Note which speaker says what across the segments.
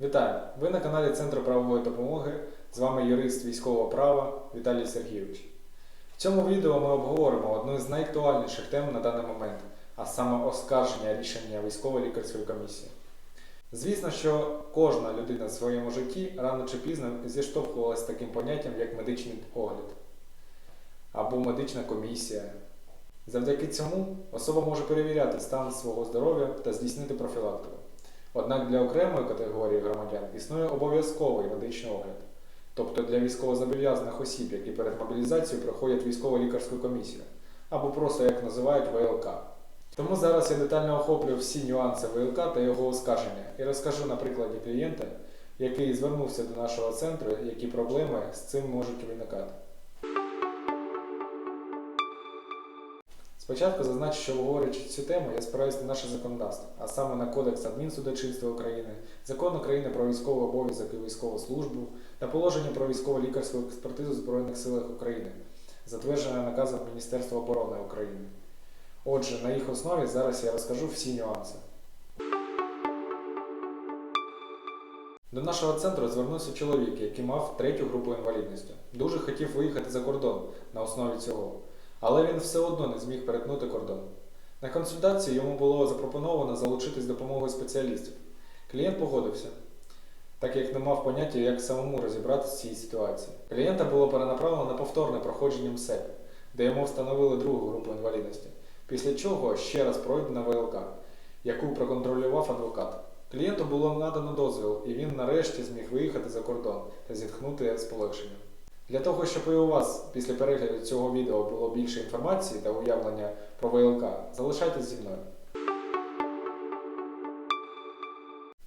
Speaker 1: Вітаю! Ви на каналі Центру правової допомоги. З вами юрист військового права Віталій Сергійович. В цьому відео ми обговоримо одну з найактуальніших тем на даний момент, а саме оскарження рішення військово-лікарської комісії. Звісно, що кожна людина в своєму житті рано чи пізно зіштовхувалася з таким поняттям, як медичний огляд або медична комісія. Завдяки цьому особа може перевіряти стан свого здоров'я та здійснити профілактику. Однак для окремої категорії громадян існує обов'язковий медичний огляд, тобто для військовозобов'язаних осіб, які перед мобілізацією проходять військово-лікарську комісію, або просто як називають ВЛК. Тому зараз я детально охоплю всі нюанси ВЛК та його оскарження і розкажу на прикладі клієнта, який звернувся до нашого центру, які проблеми з цим можуть виникати. Спочатку зазначу, що обговорюючи цю тему, я спираюся на наше законодавство, а саме на Кодекс адмінсудочинства України, Закон України про військовий обов'язок і військову службу та положення про військово-лікарську експертизу в Збройних силах України, затверджене наказом Міністерства оборони України. Отже, на їх основі зараз я розкажу всі нюанси. До нашого центру звернувся чоловік, який мав третю групу інвалідності. Дуже хотів виїхати за кордон на основі цього, але він все одно не зміг перетнути кордон. На консультації йому було запропоновано залучитись допомогою спеціалістів. Клієнт погодився, так як не мав поняття, як самому розібратися в цій ситуації. Клієнта було перенаправлено на повторне проходження МСЕК, де йому встановили другу групу інвалідності, після чого ще раз пройдена ВЛК, яку проконтролював адвокат. Клієнту було надано дозвіл, і він нарешті зміг виїхати за кордон та зітхнути з полегшенням. Для того, щоб і у вас після перегляду цього відео було більше інформації та уявлення про ВЛК, залишайтесь зі мною.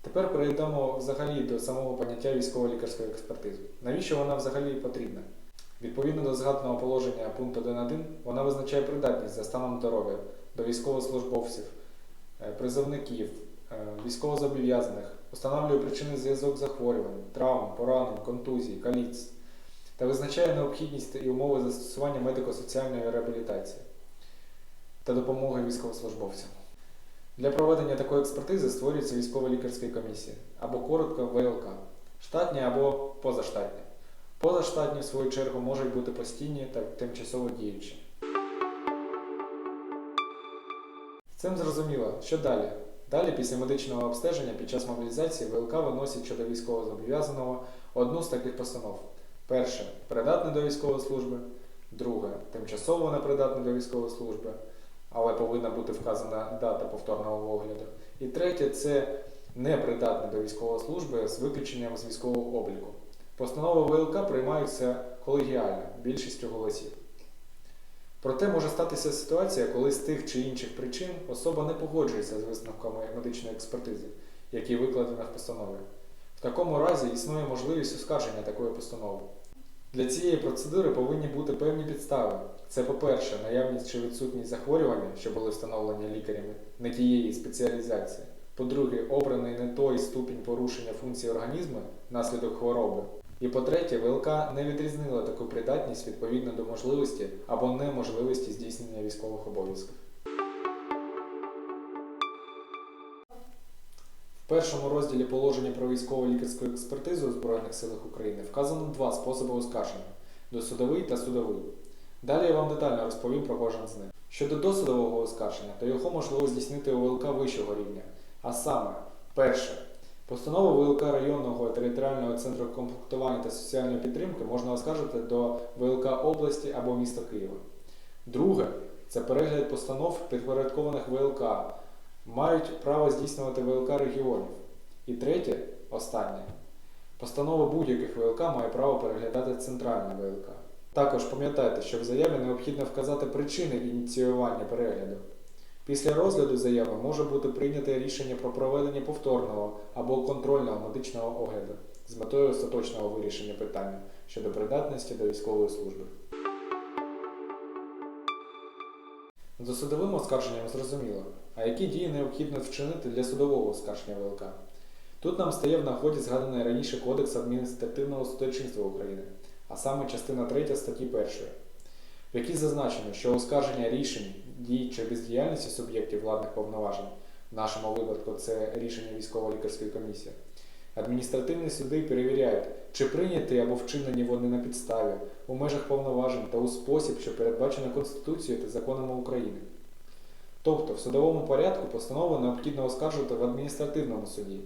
Speaker 1: Тепер перейдемо взагалі до самого поняття військово-лікарської експертизи. Навіщо вона взагалі потрібна? Відповідно до згаданого положення пункту 1.1, вона визначає придатність за станом здоров'я до військовослужбовців, е, призовників, е, військовозобов'язаних, встановлює причини зв'язок захворювань, травм, поранень, контузій, каліцтв та визначає необхідність і умови застосування медико-соціальної реабілітації та допомоги військовослужбовцям. Для проведення такої експертизи створюється військово-лікарська комісія або коротко ВЛК, штатні або позаштатні. Позаштатні, в свою чергу, можуть бути постійні та тимчасово діючі. Цим зрозуміло, що далі? Далі, після медичного обстеження під час мобілізації ВЛК виносить щодо військовозобов'язаного одну з таких постанов. Перше придатний до військової служби. Друге тимчасово непридатний до військової служби, але повинна бути вказана дата повторного огляду. І третє це непридатний до військової служби з виключенням з військового обліку. Постанови ВЛК приймаються колегіально більшістю голосів. Проте може статися ситуація, коли з тих чи інших причин особа не погоджується з висновками медичної експертизи, які викладені в постанові. В такому разі існує можливість оскарження такої постанови. Для цієї процедури повинні бути певні підстави. Це, по-перше, наявність чи відсутність захворювання, що були встановлені лікарями не тієї спеціалізації. По-друге, обраний не той ступінь порушення функцій організму внаслідок хвороби. І по-третє, ВЛК не відрізнила таку придатність відповідно до можливості або неможливості здійснення військових обов'язків. В першому розділі положення про військово-лікарську експертизу у Збройних силах України вказано два способи оскарження досудовий та судовий. Далі я вам детально розповім про кожен з них. Щодо досудового оскарження, то його можливо здійснити у ВЛК вищого рівня. А саме, перше, постанову ВЛК районного територіального центру комплектування та соціальної підтримки можна оскаржити до ВЛК області або міста Києва. Друге, це перегляд постанов підпорядкованих ВЛК мають право здійснювати ВЛК регіонів. І третє, останнє, постанова будь-яких ВЛК має право переглядати центральна ВЛК. Також пам'ятайте, що в заяві необхідно вказати причини ініціювання перегляду. Після розгляду заяви може бути прийняте рішення про проведення повторного або контрольного медичного огляду з метою остаточного вирішення питання щодо придатності до військової служби. За судовим оскарженням зрозуміло, а які дії необхідно вчинити для судового оскарження ВЛК. Тут нам стає в нагоді згаданий раніше Кодекс адміністративного судочинства України, а саме частина 3 статті 1, в якій зазначено, що оскарження рішень, дій чи бездіяльності суб'єктів владних повноважень, в нашому випадку це рішення військово-лікарської комісії, Адміністративні суди перевіряють, чи прийняті або вчинені вони на підставі, у межах повноважень та у спосіб, що передбачено Конституцією та законами України. Тобто в судовому порядку постанову необхідно оскаржувати в адміністративному суді.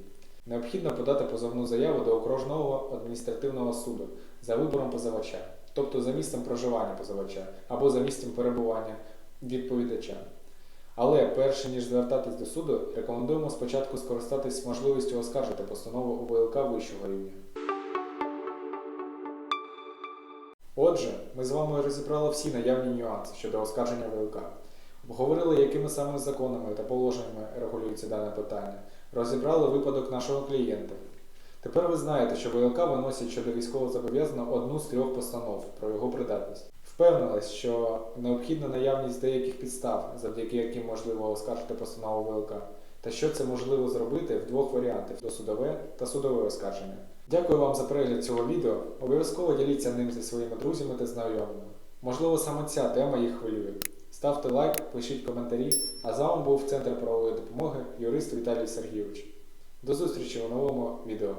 Speaker 1: Необхідно подати позовну заяву до окружного адміністративного суду за вибором позивача, тобто за місцем проживання позивача або за місцем перебування відповідача. Але перше ніж звертатись до суду, рекомендуємо спочатку скористатись можливістю оскаржити постанову у ВЛК вищого рівня. Отже, ми з вами розібрали всі наявні нюанси щодо оскарження ВЛК. Обговорили, якими саме законами та положеннями регулюється дане питання. Розібрали випадок нашого клієнта. Тепер ви знаєте, що ВЛК виносить щодо військовозобов'язаного одну з трьох постанов про його придатність. Впевнились, що необхідна наявність деяких підстав, завдяки яким можливо оскаржити постанову ВЛК, та що це можливо зробити в двох варіантах досудове та судове оскарження. Дякую вам за перегляд цього відео. Обов'язково діліться ним зі своїми друзями та знайомими. Можливо, саме ця тема їх хвилює. Ставте лайк, пишіть коментарі. А з вами був Центр правової допомоги юрист Віталій Сергійович. До зустрічі у новому відео.